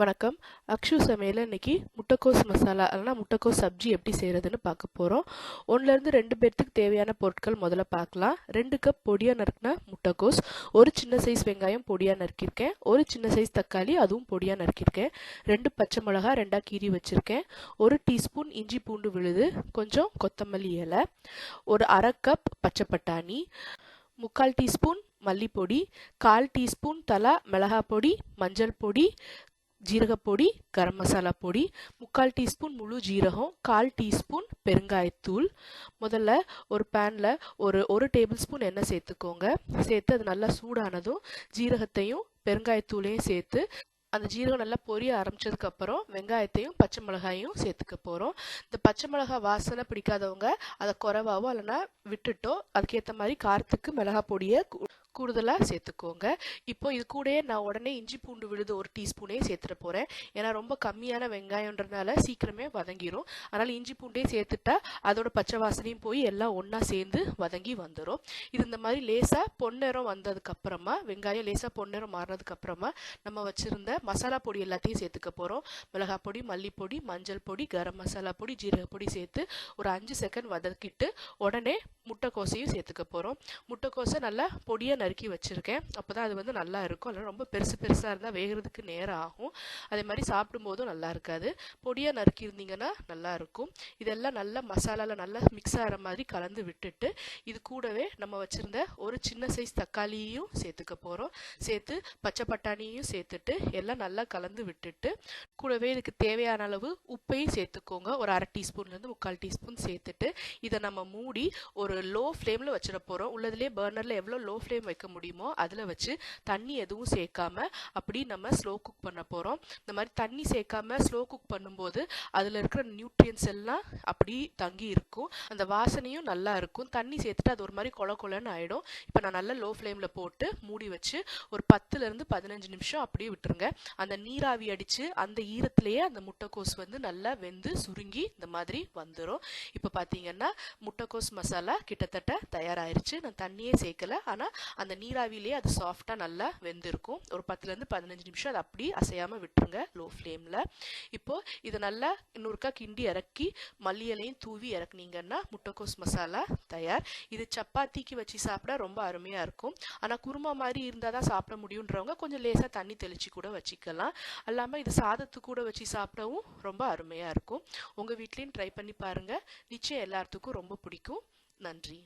வணக்கம். அக்ஷு சமையலில் இன்னைக்கு முட்டைக்கோஸ் மசாலா இல்லைனா முட்டைக்கோஸ் சப்ஜி எப்படி செய்கிறதுன்னு பார்க்க போகிறோம் ஒன்றுலேருந்து ரெண்டு பேர்த்துக்கு தேவையான பொருட்கள் முதல்ல பார்க்கலாம். ரெண்டு கப் பொடியாக நறுக்கின முட்டைக்கோஸ் ஒரு சின்ன சைஸ் வெங்காயம் பொடியாக நறுக்கியிருக்கேன். ஒரு சின்ன சைஸ் தக்காளி அதுவும் பொடியாக நறுக்கியிருக்கேன். ரெண்டு பச்சை மிளகா ரெண்டாக கீரி வச்சுருக்கேன். ஒரு டீஸ்பூன் இஞ்சி பூண்டு விழுது கொஞ்சம் கொத்தமல்லி இலை ஒரு அரை கப் பச்சை பட்டாணி முக்கால் டீஸ்பூன் மல்லிப்பொடி கால் டீஸ்பூன் தலா மிளகாய் பொடி மஞ்சள் பொடி ஜீரகப்பொடி கரம் மசாலா பொடி முக்கால் டீஸ்பூன் முழு ஜீரகம் கால் டீஸ்பூன் பெருங்காயத்தூள். முதல்ல ஒரு பேனில் ஒரு ஒரு டேபிள் ஸ்பூன் எண்ணெய் சேர்த்துக்கோங்க. சேர்த்து அது நல்லா சூடானதும் ஜீரகத்தையும் பெருங்காயத்தூளையும் சேர்த்து அந்த ஜீரகம் நல்லா பொரிய ஆரம்பிச்சதுக்கப்புறம் வெங்காயத்தையும் பச்சை மிளகாயும் சேர்த்துக்க போகிறோம் இந்த பச்சை மிளகாய் வாசனை பிடிக்காதவங்க அதை குறைவாவோ இல்லைன்னா விட்டுட்டோ அதுக்கேற்ற மாதிரி காரத்துக்கு மிளகா பொடியை கூடுதலாக சேர்த்துக்கோங்க. இப்போ இது கூடயே நான் உடனே இஞ்சி பூண்டு விழுது ஒரு டீஸ்பூனே சேர்த்துட போகிறேன் ஏன்னா ரொம்ப கம்மியான வெங்காயன்றதுனால சீக்கிரமே வதங்கிரும். அதனால் இஞ்சி பூண்டே சேர்த்துட்டா அதோட பச்சை வாசனையும் போய் எல்லாம் ஒன்றா சேர்ந்து வதங்கி வந்துடும் இது இந்த மாதிரி லேசாக பொன்னிறம் வந்ததுக்கப்புறமா வெங்காயம் லேசாக பொன்னிறம் மாறினதுக்கப்புறமா நம்ம வச்சுருந்த மசாலா பொடி எல்லாத்தையும் சேர்த்துக்க போகிறோம் மிளகாய் பொடி மல்லிப்பொடி மஞ்சள் பொடி கரம் மசாலா பொடி ஜீரக பொடி சேர்த்து ஒரு அஞ்சு செகண்ட் வதக்கிட்டு உடனே முட்டைக்கோசையும் சேர்த்துக்க போகிறோம் முட்டைக்கோசை நல்லா பொடியாக நறுக்கி வச்சுருக்கேன். அப்போ தான் அது வந்து நல்லா இருக்கும். அதனால் ரொம்ப பெருசு பெருசாக இருந்தால் வேகிறதுக்கு நேரம் ஆகும். அதே மாதிரி சாப்பிடும்போதும் நல்லா இருக்காது. பொடியாக நறுக்கி இருந்தீங்கன்னா நல்லா இருக்கும். இதெல்லாம் நல்லா மசாலாவில் நல்லா மிக்ஸ் ஆகிற மாதிரி கலந்து விட்டுட்டு இது கூடவே நம்ம வச்சுருந்த ஒரு சின்ன சைஸ் தக்காளியையும் சேர்த்துக்க போகிறோம் சேர்த்து பச்சை பட்டாணியும் சேர்த்துட்டு எல்லாம் நல்லா கலந்து விட்டுட்டு கூடவே இதுக்கு தேவையான அளவு உப்பையும் சேர்த்துக்கோங்க. ஒரு அரை டீஸ்பூன்லேருந்து முக்கால் டீஸ்பூன் சேர்த்துட்டு இதை நம்ம மூடி ஒரு லோ ஃப்ளேமில் வச்சிட போகிறோம் உள்ளதுலேயே பர்னரில் எவ்வளோ லோ ஃப்ளேம் வைக்க முடியுமோ அதில் வச்சு தண்ணி எதுவும் சேர்க்காம அப்படி நம்ம ஸ்லோ குக் பண்ண போகிறோம் இந்த மாதிரி தண்ணி சேர்க்காம ஸ்லோ குக் பண்ணும்போது அதில் இருக்கிற நியூட்ரியன்ஸ் எல்லாம் அப்படி தங்கி இருக்கும். அந்த வாசனையும் நல்லா இருக்கும். தண்ணி சேர்த்துட்டு அது ஒரு மாதிரி கொல கொலன்னு ஆகிடும் இப்போ நான் நல்லா லோ ஃப்ளேமில் போட்டு மூடி வச்சு ஒரு பத்துலேருந்து பதினஞ்சு நிமிஷம் அப்படியே விட்டுருங்க. அந்த நீராவி அடித்து அந்த ஈரத்துலேயே அந்த முட்டைக்கோஸ் வந்து நல்லா வெந்து சுருங்கி இந்த மாதிரி வந்துடும் இப்போ பார்த்தீங்கன்னா முட்டைக்கோஸ் மசாலா கிட்டத்தட்ட தயாராகிருச்சு நான் தண்ணியே சேர்க்கல. ஆனால் அந்த நீராவிலே அது சாஃப்டாக நல்லா வெந்திருக்கும். ஒரு பத்துலேருந்து பதினஞ்சு நிமிஷம் அதை அப்படி அசையாமல் விட்டுருங்க லோ. ஃப்ளேமில் இப்போது இதை நல்லா இன்னொருக்கா கிண்டி இறக்கி மல்லி இலையும் தூவி இறக்குனீங்கன்னா முட்டைக்கோஸ் மசாலா தயார். இது சப்பாத்திக்கு வச்சு சாப்பிட ரொம்ப அருமையாக இருக்கும். ஆனால் குருமா மாதிரி இருந்தால் தான் சாப்பிட முடியுன்றவங்க கொஞ்சம் லேசாக தண்ணி தெளித்து கூட வச்சுக்கலாம். அல்லாமல் இது சாதத்து கூட வச்சு சாப்பிடவும் ரொம்ப அருமையாக இருக்கும். உங்கள் வீட்லேயும் ட்ரை பண்ணி பாருங்கள் நிச்சயம் எல்லாத்துக்கும் ரொம்ப பிடிக்கும். நன்றி.